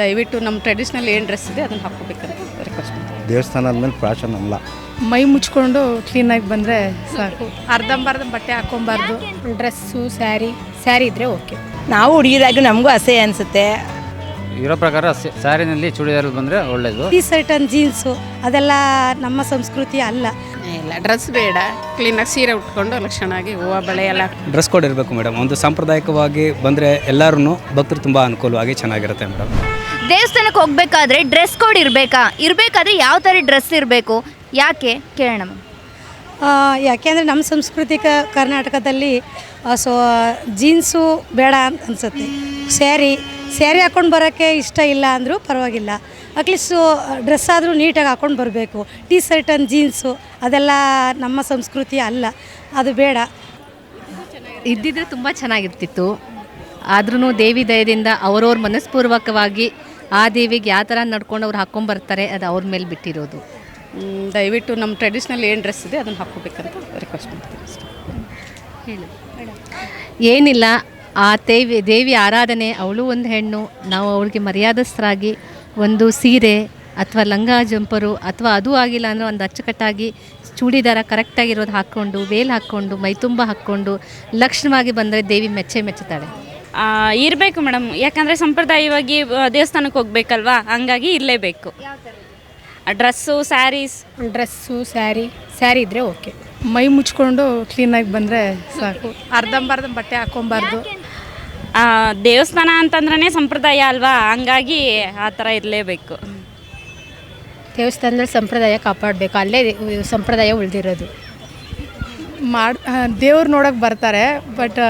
ದಯವಿಟ್ಟು ನಮ್ಮ ಟ್ರೆಡಿಷ್ನಲ್ ಏನು ಡ್ರೆಸ್ ಇದೆ ಅದನ್ನು ಹಾಕೋಬೇಕಂತ ರಿಕ್ವೆಸ್ಟ್ ಮಾಡ್ತೀನಿ. ದೇವಸ್ಥಾನ ಆದಮೇಲೆ ಫ್ಯಾಷನ್ ಅಲ್ಲ. ಮೈ ಮುಚ್ಕೊಂಡು ಕ್ಲೀನಾಗಿ ಬಂದರೆ ಸಾಕು. ಅರ್ಧಂಬರ್ಧ ಬಟ್ಟೆ ಹಾಕೊಂಬಾರ್ದು ಡ್ರೆಸ್ಸು ಸ್ಯಾರಿ ಸ್ಯಾರಿ ಇದ್ದರೆ ಓಕೆ ನಾವು ಹುಡುಗಿದಾಗ ನಮಗೂ ಅಸಹ್ಯ ಅನಿಸುತ್ತೆ. ಇರೋ ಪ್ರಕಾರ ಸ್ಯಾರಿನಲ್ಲಿ ಚೂಡಿದಾರ್ ಬಂದರೆ ಒಳ್ಳೆಯದು ಟೀ ಶರ್ಟ್ ಅಂಡ್ ಜೀನ್ಸು ಅದೆಲ್ಲ ನಮ್ಮ ಸಂಸ್ಕೃತಿ ಅಲ್ಲ. ಇಲ್ಲ ಡ್ರೆಸ್ ಬೇಡ. ಕ್ಲೀನಾಗಿ ಸೀರೆ ಉಟ್ಕೊಂಡು ಲಕ್ಷಣವಾಗಿ ಹೂವು ಬಳೆ ಎಲ್ಲ. ಡ್ರೆಸ್ ಕೋಡ್ ಇರಬೇಕು ಮೇಡಮ್ ಒಂದು ಸಾಂಪ್ರದಾಯಿಕವಾಗಿ ಬಂದರೆ ಎಲ್ಲರೂ ಭಕ್ತರು ತುಂಬ ಅನುಕೂಲವಾಗಿ ಚೆನ್ನಾಗಿರುತ್ತೆ ಮೇಡಮ್ ದೇವಸ್ಥಾನಕ್ಕೆ ಹೋಗ್ಬೇಕಾದ್ರೆ ಡ್ರೆಸ್ ಕೋಡ್ ಇರಬೇಕಾ? ಇರಬೇಕಾದ್ರೆ ಯಾವ ಥರ ಡ್ರೆಸ್ ಇರಬೇಕು? ಯಾಕೆ? ಕೇಳೋಣ ಮ್ಯಾಮ್. ಆ, ಯಾಕೆಂದರೆ ನಮ್ಮ ಸಂಸ್ಕೃತಿಕ ಕರ್ನಾಟಕದಲ್ಲಿ ಸೊ ಜೀನ್ಸು ಬೇಡ ಅಂತ ಅನಿಸುತ್ತೆ. ಸ್ಯಾರಿ ಸ್ಯಾರಿ ಹಾಕ್ಕೊಂಡು ಬರೋಕ್ಕೆ ಇಷ್ಟ ಇಲ್ಲ ಅಂದರೂ ಪರವಾಗಿಲ್ಲ. ಅಟ್ಲೀಸ್ಟು ಡ್ರೆಸ್ ಆದರೂ ನೀಟಾಗಿ ಹಾಕ್ಕೊಂಡು ಬರಬೇಕು. ಟೀ ಶರ್ಟ್ ಅಂಡ್ ಜೀನ್ಸು ಅದೆಲ್ಲ ನಮ್ಮ ಸಂಸ್ಕೃತಿ ಅಲ್ಲ. ಅದು ಬೇಡ. ಇದ್ದಿದ್ರೆ ತುಂಬ ಚೆನ್ನಾಗಿರ್ತಿತ್ತು. ಆದ್ರೂ ದೇವಿ ದಯದಿಂದ ಅವರವ್ರ ಮನಸ್ಪೂರ್ವಕವಾಗಿ ಆ ದೇವಿಗೆ ಯಾವ ಥರ ನಡ್ಕೊಂಡು ಅವ್ರು ಹಾಕ್ಕೊಂಬರ್ತಾರೆ ಅದು ಅವ್ರ ಮೇಲೆ ಬಿಟ್ಟಿರೋದು. ದಯವಿಟ್ಟು ನಮ್ಮ ಟ್ರೆಡಿಷ್ನಲ್ ಏನು ಡ್ರೆಸ್ ಇದೆ ಅದನ್ನು ಹಾಕ್ಕೋಬೇಕಂತ ರಿಕ್ವೆಸ್ಟ್ ಮಾಡ್ತೀನಿ ಹೇಳಿ. ಏನಿಲ್ಲ ಆ ದೇವಿ ದೇವಿ ಆರಾಧನೆ ಅವಳು ಒಂದು ಹೆಣ್ಣು ನಾವು ಅವಳಿಗೆ ಮರ್ಯಾದಸ್ಥರಾಗಿ ಒಂದು ಸೀರೆ ಅಥವಾ ಲಂಗ ಜಂಪರು ಅಥವಾ ಅದು ಆಗಿಲ್ಲ ಅಂದರೆ ಒಂದು ಅಚ್ಚುಕಟ್ಟಾಗಿ ಚೂಡಿದಾರ ಕರೆಕ್ಟಾಗಿರೋದು ಹಾಕ್ಕೊಂಡು ವೇಲ್ ಹಾಕ್ಕೊಂಡು ಮೈತುಂಬ ಹಾಕ್ಕೊಂಡು ಲಕ್ಷಣವಾಗಿ ಬಂದರೆ ದೇವಿ ಮೆಚ್ಚೆ ಮೆಚ್ಚುತ್ತಾಳೆ. ಇರಬೇಕು ಮೇಡಮ್. ಯಾಕಂದರೆ ಸಂಪ್ರದಾಯವಾಗಿ ದೇವಸ್ಥಾನಕ್ಕೆ ಹೋಗ್ಬೇಕಲ್ವಾ? ಹಂಗಾಗಿ ಇರಲೇಬೇಕು ಡ್ರೆಸ್ಸು ಸ್ಯಾರೀಸ್? ಡ್ರೆಸ್ಸು ಸ್ಯಾರಿ ಸ್ಯಾರಿ ಇದ್ದರೆ ಓಕೆ. ಮೈ ಮುಚ್ಕೊಂಡು ಕ್ಲೀನಾಗಿ ಬಂದರೆ ಸಾಕು. ಅರ್ಧಂಬರ್ಧ ಬಟ್ಟೆ ಹಾಕೊಂಬಾರ್ದು. ದೇವಸ್ಥಾನ ಅಂತಂದ್ರೆ ಸಂಪ್ರದಾಯ ಅಲ್ವಾ? ಹಂಗಾಗಿ ಆ ಥರ ಇರಲೇಬೇಕು. ದೇವಸ್ಥಾನದಲ್ಲಿ ಸಂಪ್ರದಾಯ ಕಾಪಾಡಬೇಕು. ಅಲ್ಲೇ ಸಂಪ್ರದಾಯ ಉಳಿದಿರೋದು. ಮಾಡಿ ದೇವ್ರು ನೋಡೋಕೆ ಬರ್ತಾರೆ ಬಟ್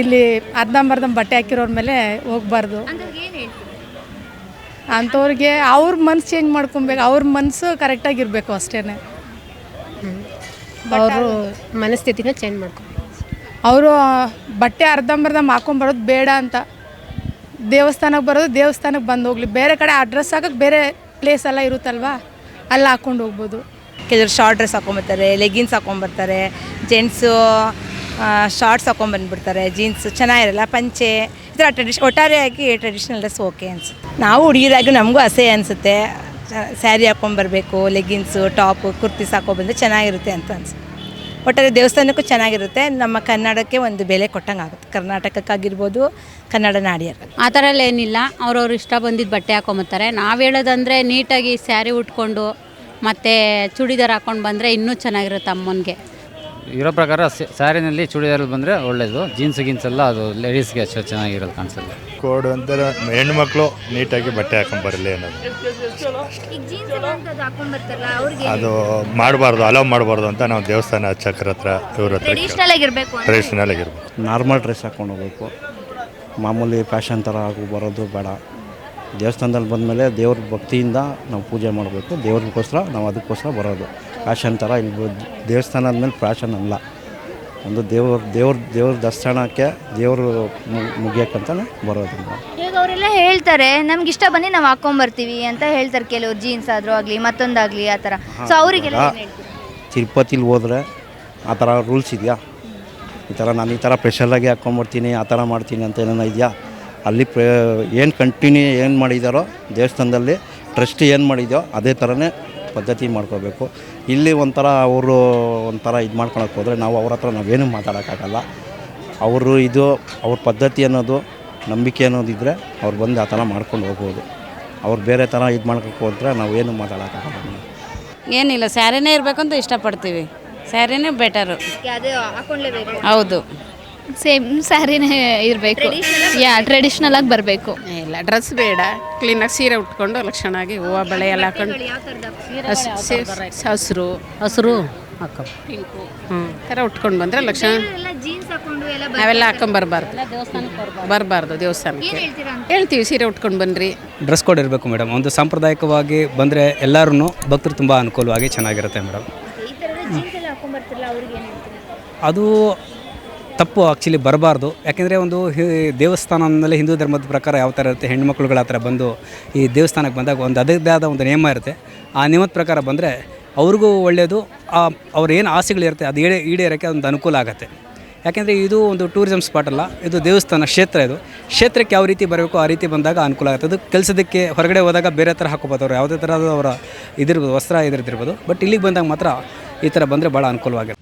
ಇಲ್ಲಿ ಅರ್ಧಂಬರ್ಧ ಬಟ್ಟೆ ಹಾಕಿರೋರ ಮೇಲೆ ಹೋಗ್ಬಾರ್ದು. ಅಂಥವ್ರಿಗೆ ಅವ್ರ ಮನ್ಸು ಚೇಂಜ್ ಮಾಡ್ಕೊಬೇಕು ಅವ್ರ ಮನಸ್ಸು ಕರೆಕ್ಟಾಗಿರಬೇಕು ಅಷ್ಟೇ ಅವರು ಮನಸ್ಥಿತಿನ ಚೇಂಜ್ ಮಾಡ್ಕೊ ಅವರು ಬಟ್ಟೆ ಅರ್ಧಂಬರ್ಧ ಹಾಕೊಂಬರೋದು ಬೇಡ ಅಂತ. ದೇವಸ್ಥಾನಕ್ಕೆ ಬರೋದು ದೇವಸ್ಥಾನಕ್ಕೆ ಬಂದು ಹೋಗ್ಲಿ. ಬೇರೆ ಕಡೆ ಅಡ್ರೆಸ್ ಹಾಕಕ್ಕೆ ಬೇರೆ ಪ್ಲೇಸ್ ಎಲ್ಲ ಇರುತ್ತಲ್ವಾ ಅಲ್ಲಿ ಹಾಕ್ಕೊಂಡು ಹೋಗ್ಬೋದು. ಕೆಲವರು ಶಾರ್ಟ್ ಡ್ರೆಸ್ ಹಾಕೊಂಬರ್ತಾರೆ ಲೆಗಿನ್ಸ್ ಹಾಕೊಂಬರ್ತಾರೆ ಜೆಂಟ್ಸು ಶಾರ್ಟ್ಸ್ ಹಾಕೊಂಬಂದ್ಬಿಡ್ತಾರೆ ಜೀನ್ಸ್ ಚೆನ್ನಾಗಿರಲ್ಲ, ಪಂಚೆ, ಈ ಥರ ಟ್ರೆಡಿಷ್ ಒಟ್ಟಾರೆಯಾಗಿ ಟ್ರೆಡಿಷ್ನಲ್ ಡ್ರೆಸ್ ಓಕೆ ಅನ್ಸುತ್ತೆ. ನಾವು ಹುಡುಗಿರಾಗಿ ನಮಗೂ ಅಸಹ್ಯ ಅನಿಸುತ್ತೆ. ಸ್ಯಾರಿ ಹಾಕೊಂಬರ್ಬೇಕು ಲೆಗಿನ್ಸು ಟಾಪು ಕುರ್ತೀಸ್ ಹಾಕೊಂಬಂದ್ರೆ ಚೆನ್ನಾಗಿರುತ್ತೆ ಅಂತ ಅನ್ಸುತ್ತೆ. ಒಟ್ಟಾರೆ ದೇವಸ್ಥಾನಕ್ಕೂ ಚೆನ್ನಾಗಿರುತ್ತೆ. ನಮ್ಮ ಕನ್ನಡಕ್ಕೆ ಒಂದು ಬೆಲೆ ಕೊಟ್ಟಂಗೆ ಆಗುತ್ತೆ ಕರ್ನಾಟಕಕ್ಕಾಗಿರ್ಬೋದು, ಕನ್ನಡ ನಾಡಿಯರು ಆ ಥರ ಏನಿಲ್ಲ ಅವ್ರವ್ರು ಇಷ್ಟ ಬಂದಿದ್ದು ಬಟ್ಟೆ ಹಾಕೊಂಬತ್ತಾರೆ ನಾವು ಹೇಳೋದಂದರೆ ನೀಟಾಗಿ ಸ್ಯಾರಿ ಉಟ್ಕೊಂಡು ಮತ್ತು ಚೂಡಿದಾರ್ ಹಾಕೊಂಡು ಬಂದರೆ ಇನ್ನೂ ಚೆನ್ನಾಗಿರುತ್ತೆ ಅಮ್ಮನಿಗೆ. ಇರೋ ಪ್ರಕಾರ ಸ್ಯಾರಿನಲ್ಲಿ ಚೂಡಿದಾರಲ್ಲಿ ಬಂದರೆ ಒಳ್ಳೆಯದು ಜೀನ್ಸ್ ಗೀನ್ಸ್ ಎಲ್ಲ ಅದು ಲೇಡೀಸ್ಗೆ ಅಷ್ಟು ಚೆನ್ನಾಗಿರೋದು ಕಾಣಿಸಲ್ಲ. ಕೋಡ್ ಹೆಣ್ಣು ಹೆಣ್ಮಕ್ಳು ನೀಟಾಗಿ ಬಟ್ಟೆ ಹಾಕೊಂಡ್ ಬರಲಿ ಅನ್ನೋದು. ಈಗ ಜೀನ್ಸ್ ಹಾಕೊಂಡು ಬರ್ತಾರಲ್ಲ ಅವ್ರಿಗೆ ಅದು ಮಾಡಬಾರ್ದು ಅಲೋ ಮಾಡಬಾರ್ದು ಅಂತ ನಾವು ದೇವಸ್ಥಾನ ಚಕ್ರ ಹತ್ರ ಇವ್ರ ಹತ್ರ ಟ್ರೆಡಿಷ್ನಲ್ ಆಗಿರಬೇಕು ನಾರ್ಮಲ್ ಡ್ರೆಸ್ ಹಾಕೊಂಡು ಹೋಗ್ಬೇಕು. ಮಾಮೂಲಿ ಫ್ಯಾಷನ್ ಥರ ಆಗು ಬರೋದು ಬೇಡ. ದೇವಸ್ಥಾನದಲ್ಲಿ ಬಂದಮೇಲೆ ದೇವ್ರ ಭಕ್ತಿಯಿಂದ ನಾವು ಪೂಜೆ ಮಾಡಬೇಕು. ದೇವ್ರಿಗೋಸ್ಕರ ನಾವು ಅದಕ್ಕೋಸ್ಕರ ಬರೋದು. ಫ್ಯಾಷನ್ ಥರ ಇಲ್ಲಿ ದೇವಸ್ಥಾನ ಆದಮೇಲೆ ಫ್ಯಾಷನ್ ಅಲ್ಲ. ಒಂದು ದೇವ್ರ ದೇವ್ರ ದೇವ್ರ ದರ್ಶನಕ್ಕೆ ದೇವರು ಮುಗಿಯೋಕ್ಕಂತಾನೆ ಬರೋದು ಈಗ ಅವರೆಲ್ಲ ಹೇಳ್ತಾರೆ ನಮ್ಗೆ ಇಷ್ಟ ಬನ್ನಿ ನಾವು ಹಾಕೊಂಬರ್ತೀವಿ ಅಂತ ಹೇಳ್ತಾರೆ ಕೆಲವ್ರು. ಜೀನ್ಸ್ ಆದರೂ ಆಗಲಿ ಮತ್ತೊಂದಾಗಲಿ ಆ ಥರ. ಸೊ ಅವರಿಗೆಲ್ಲ ಏನು ತಿರುಪತಿಲಿ ಹೋದರೆ ಆ ಥರ ರೂಲ್ಸ್ ಇದೆಯಾ? ಈ ಥರ ನಾನು ಈ ಥರ ಸ್ಪೆಷಲಾಗಿ ಹಾಕ್ಕೊಂಬರ್ತೀನಿ ಆ ಥರ ಮಾಡ್ತೀನಿ ಅಂತ ಏನೇನೋ ಇದೆಯಾ? ಅಲ್ಲಿ ಪ್ರ ಏನು ಕಂಟಿನ್ಯೂ ಏನು ಮಾಡಿದಾರೋ ದೇವಸ್ಥಾನದಲ್ಲಿ ಟ್ರಸ್ಟ್ ಏನು ಮಾಡಿದೆಯೋ ಅದೇ ಥರನೇ ಪದ್ಧತಿ ಮಾಡ್ಕೋಬೇಕು. ಇಲ್ಲಿ ಒಂಥರ ಅವರು ಒಂಥರ ಇದು ಮಾಡ್ಕೊಳಕ್ಕೆ ಹೋದರೆ ನಾವು ಅವ್ರ ಹತ್ರ ನಾವೇನು ಮಾತಾಡೋಕ್ಕಾಗಲ್ಲ. ಅವರು ಇದು ಅವ್ರ ಪದ್ಧತಿ ಅನ್ನೋದು ನಂಬಿಕೆ ಅನ್ನೋದಿದ್ದರೆ ಅವ್ರು ಬಂದು ಆ ಥರ ಮಾಡ್ಕೊಂಡು ಹೋಗ್ಬೋದು. ಅವ್ರು ಬೇರೆ ಥರ ಇದು ಮಾಡ್ಕೊಳಕ್ಕೆ ಹೋದ್ರೆ ನಾವೇನು ಮಾತಾಡೋಕ್ಕಾಗಲ್ಲ. ಏನಿಲ್ಲ ಸ್ಯಾರಿನೇ ಇರಬೇಕಂತ ಇಷ್ಟಪಡ್ತೀವಿ. ಸ್ಯಾರಿನೇ ಬೆಟರು ಹೌದು. ಸೇಮ್ ಸ್ಯಾರಿನೇ ಇರಬೇಕು. ಯಾ ಟ್ರೆಡಿಷ್ನಲ್ ಆಗಿ ಬರಬೇಕು. ಇಲ್ಲ ಡ್ರೆಸ್ ಬೇಡ. ಕ್ಲೀನಾಗಿ ಸೀರೆ ಉಟ್ಕೊಂಡು ಲಕ್ಷಣಾಗಿ ಹೂವು ಬಳೆ ಎಲ್ಲ ಹಾಕೊಂಡು. ಹಸಿರು. ಹಸಿರು ಹಾಕ. ಪಿಂಕು. ಹ್ಞೂ ಥರ ಉಟ್ಕೊಂಡು ಬಂದರೆ ಲಕ್ಷಣ ಎಲ್ಲ ಜೀನ್ಸ್ ಹಾಕೊಂಡು ಎಲ್ಲ ನಾವೆಲ್ಲ ಹಾಕೊಂಬರ್ಬಾರ್ದು ಬರಬಾರ್ದು. ದೇವಸ್ಥಾನಕ್ಕೆ ಹೇಳ್ತೀರಾ ಹೇಳ್ತೀವಿ ಸೀರೆ ಉಟ್ಕೊಂಡು ಬನ್ನಿರಿ ಡ್ರೆಸ್ ಕೋಡ್ ಇರಬೇಕು ಮೇಡಮ್ ಒಂದು ಸಾಂಪ್ರದಾಯಿಕವಾಗಿ ಬಂದರೆ ಎಲ್ಲರೂ ಭಕ್ತರು ತುಂಬ ಅನುಕೂಲವಾಗಿ ಚೆನ್ನಾಗಿರುತ್ತೆ ಮೇಡಮ್ ಈ ಥರದ ಜೀನ್ಸ್ ಎಲ್ಲ ಹಾಕೊಂಬರ್ತಾರಲ್ಲ ಅವ್ರಿಗೆ ಏನು ಹೇಳ್ತೀರಾ? ಅದು ತಪ್ಪು ಆ್ಯಕ್ಚುಲಿ ಬರಬಾರ್ದು. ಯಾಕೆಂದರೆ ಒಂದು ದೇವಸ್ಥಾನ ಅಂದಮೇಲೆ ಹಿಂದೂ ಧರ್ಮದ ಪ್ರಕಾರ ಯಾವ ಥರ ಇರುತ್ತೆ ಹೆಣ್ಮಕ್ಳುಗಳ ಹತ್ರ ಬಂದು ಈ ದೇವಸ್ಥಾನಕ್ಕೆ ಬಂದಾಗ ಒಂದು ಅದರದ್ದೇ ಆದ ಒಂದು ನಿಯಮ ಇರುತ್ತೆ. ಆ ನಿಯಮದ ಪ್ರಕಾರ ಬಂದರೆ ಅವ್ರಿಗೂ ಒಳ್ಳೆಯದು ಆ ಏನು ಆಸೆಗಳಿರುತ್ತೆ ಅದು ಈಡೇ, ಈಡೇರೋಕ್ಕೆ ಒಂದು ಅನುಕೂಲ ಆಗುತ್ತೆ. ಯಾಕೆಂದರೆ ಇದು ಒಂದು ಟೂರಿಸಮ್ ಸ್ಪಾಟ್ ಅಲ್ಲ, ಇದು ದೇವಸ್ಥಾನ ಕ್ಷೇತ್ರ ಇದು. ಕ್ಷೇತ್ರಕ್ಕೆ ಯಾವ ರೀತಿ ಬರಬೇಕು ಆ ರೀತಿ ಬಂದಾಗ ಅನುಕೂಲ ಆಗುತ್ತೆ. ಅದು ಕೆಲಸದಕ್ಕೆ ಹೊರಗಡೆ ಹೋದಾಗ ಬೇರೆ ಥರ ಹಾಕೋಬೋದು ಅವರು, ಯಾವುದೇ ಥರದ ಅವರ ಇದಿರ್ಬೋದು, ವಸ್ತ್ರ ಇದ್ರದ್ದಿರ್ಬೋದು. ಬಟ್ ಇಲ್ಲಿಗೆ ಬಂದಾಗ ಮಾತ್ರ ಈ ಥರ ಬಂದರೆ ಭಾಳ ಅನುಕೂಲವಾಗಿರುತ್ತೆ